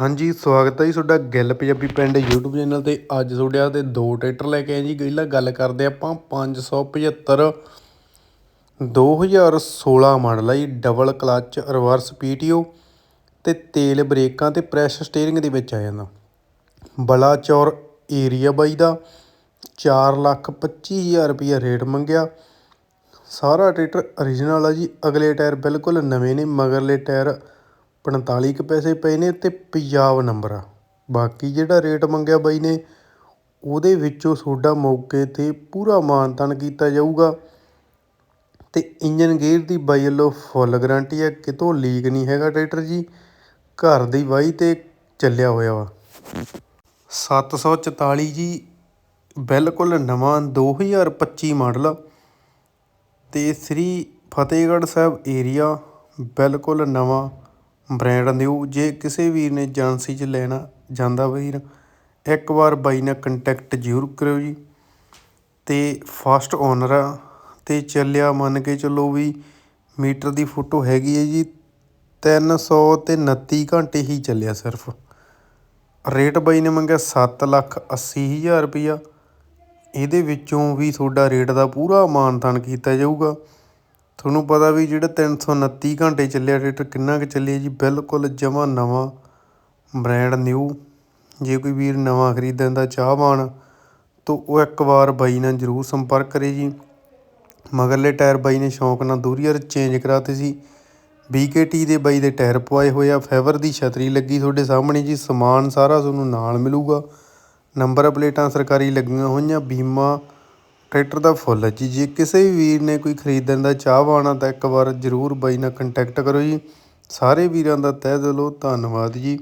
ਹਾਂਜੀ, ਸਵਾਗਤ ਹੈ ਜੀ ਤੁਹਾਡਾ ਗਿੱਲ ਪੰਜਾਬੀ ਪਿੰਡ YouTube ਚੈਨਲ ਤੇ। ਅੱਜ ਤੁਹਾਡੇ ਆ ਤੇ ਦੋ ਟਰੈਕਟਰ ਲੈ ਕੇ ਆਏ ਜੀ। ਪਹਿਲਾਂ ਗੱਲ ਕਰਦੇ ਆਪਾਂ 575 2016 ਮਾਡਲ ਹੈ ਜੀ ਡਬਲ ਕਲਚ ਰਿਵਰਸ PTO ਤੇ ਤੇਲ ਬ੍ਰੇਕਾਂ ਤੇ ਪ੍ਰੈਸ ਸਟੀਅਰਿੰਗ ਦੇ ਵਿੱਚ ਆ ਜਾਂਦਾ। ਬਲਾਚੌਰ ਏਰੀਆ ਬਾਈ ਦਾ 4 ਲੱਖ 25 ਹਜ਼ਾਰ ਰੁਪਈਆ ਰੇਟ ਮੰਗਿਆ। ਸਾਰਾ ਟਰੈਕਟਰ origignal ਆ ਜੀ। ਅਗਲੇ ਟਾਇਰ ਬਿਲਕੁਲ ਨਵੇਂ ਨੇ, ਮਗਰਲੇ ਟਾਇਰ 45 ਕੁ ਪੈਸੇ ਪਏ ਨੇ ਅਤੇ ਪੰਜਾਬ ਨੰਬਰ ਆ। ਬਾਕੀ ਜਿਹੜਾ ਰੇਟ ਮੰਗਿਆ ਬਾਈ ਨੇ, ਉਹਦੇ ਵਿੱਚੋਂ ਤੁਹਾਡਾ ਮੌਕੇ ਤੇ ਪੂਰਾ ਮਾਣ ਮਾਨਤਾਨ ਕੀਤਾ ਜਾਊਗਾ। ਅਤੇ ਇੰਜਨ ਗੇਅਰ ਦੀ ਬਾਈ ਵੱਲੋਂ ਫੁੱਲ ਗਰੰਟੀ ਹੈ ਕਿਤੋਂ ਲੀਕ ਨਹੀਂ ਹੈਗਾ ਟਰੈਕਟਰ ਜੀ। ਘਰ ਦੀ ਵਾਹੀ ਤੇ ਚੱਲਿਆ ਹੋਇਆ ਵਾ। 744 ਜੀ, ਬਿਲਕੁਲ ਨਵਾਂ 2025 ਮਾਡਲ। ਤੇ ਸ੍ਰੀ ਫਤਿਹਗੜ੍ਹ ਸਾਹਿਬ ਏਰੀਆ ਬਿਲਕੁਲ ਨਵਾਂ। ਬ੍ਰੈਂਡ ਨਿਊ ਜੇ ਕਿਸੇ ਵੀਰ ਨੇ ਏਜੰਸੀ 'ਚ ਲੈਣਾ ਜਾਂਦਾ ਵੀਰ, ਇੱਕ ਵਾਰ ਬਾਈ ਨਾਲ ਕੰਟੈਕਟ ਜ਼ਰੂਰ ਕਰਿਓ ਜੀ। ਅਤੇ ਫਸਟ ਓਨਰ ਆ ਅਤੇ ਚੱਲਿਆ ਮੰਨ ਕੇ ਚੱਲੋ ਵੀ ਮੀਟਰ ਦੀ ਫੋਟੋ ਹੈਗੀ ਹੈ ਜੀ, ਤਿੰਨ ਸੌ ਅਤੇ ਉਨੱਤੀ ਘੰਟੇ ਹੀ ਚੱਲਿਆ ਸਿਰਫ। ਰੇਟ ਬਾਈ ਨੇ ਮੰਗਿਆ ਸੱਤ ਲੱਖ 80 ਹਜ਼ਾਰ ਰੁਪਈਆ ਇਹਦੇ ਵਿੱਚੋਂ ਵੀ ਤੁਹਾਡਾ ਰੇਟ ਦਾ ਪੂਰਾ ਮਾਨਤਾਨ ਕੀਤਾ ਜਾਊਗਾ। ਤੁਹਾਨੂੰ ਪਤਾ ਵੀ ਜਿਹੜਾ 329 ਘੰਟੇ ਚੱਲਿਆ, ਟਰੈਕਟਰ ਕਿੰਨਾ ਕੁ ਚੱਲਿਆ ਜੀ? ਬਿਲਕੁਲ ਜਮਾ ਨਵਾਂ ਬ੍ਰਾਂਡ ਨਿਊ ਜੇ ਕੋਈ ਵੀਰ ਨਵਾਂ ਖਰੀਦਣ ਦਾ ਚਾਹਵਾਨ, ਤਾਂ ਉਹ ਇੱਕ ਵਾਰ ਬਾਈ ਨਾਲ ਜ਼ਰੂਰ ਸੰਪਰਕ ਕਰੇ ਜੀ। ਮਗਰਲੇ ਟਾਇਰ ਬਾਈ ਨੇ ਸ਼ੌਂਕ ਨਾਲ ਦੂਰੀਅਰ ਚੇਂਜ ਕਰਾਤੇ ਸੀ। BKT ਦੇ ਬਾਈ ਦੇ ਟਾਇਰ ਪਵਾਏ ਹੋਏ ਆ। ਫਾਈਬਰ ਦੀ ਛਤਰੀ ਲੱਗੀ ਤੁਹਾਡੇ ਸਾਹਮਣੇ ਜੀ। ਸਮਾਨ ਸਾਰਾ ਤੁਹਾਨੂੰ ਨਾਲ ਮਿਲੂਗਾ। ਨੰਬਰ ਪਲੇਟਾਂ ਸਰਕਾਰੀ ਲੱਗੀਆਂ ਹੋਈਆਂ। ਬੀਮਾ ਟਰੈਕਟਰ ਦਾ ਫੁੱਲ ਹੈ ਜੀ। ਜੇ ਕਿਸੇ ਵੀ ਵੀਰ ਨੇ ਕੋਈ ਖਰੀਦਣ ਦਾ ਚਾਹਵਾਨ ਆ ਤਾਂ ਇੱਕ ਵਾਰ ਜ਼ਰੂਰ ਬਾਈ ਨਾਲ ਕੰਟੈਕਟ ਕਰੋ ਜੀ। ਸਾਰੇ ਵੀਰਾਂ ਦਾ ਤਹਿ ਦਿਲੋਂ ਧੰਨਵਾਦ ਜੀ।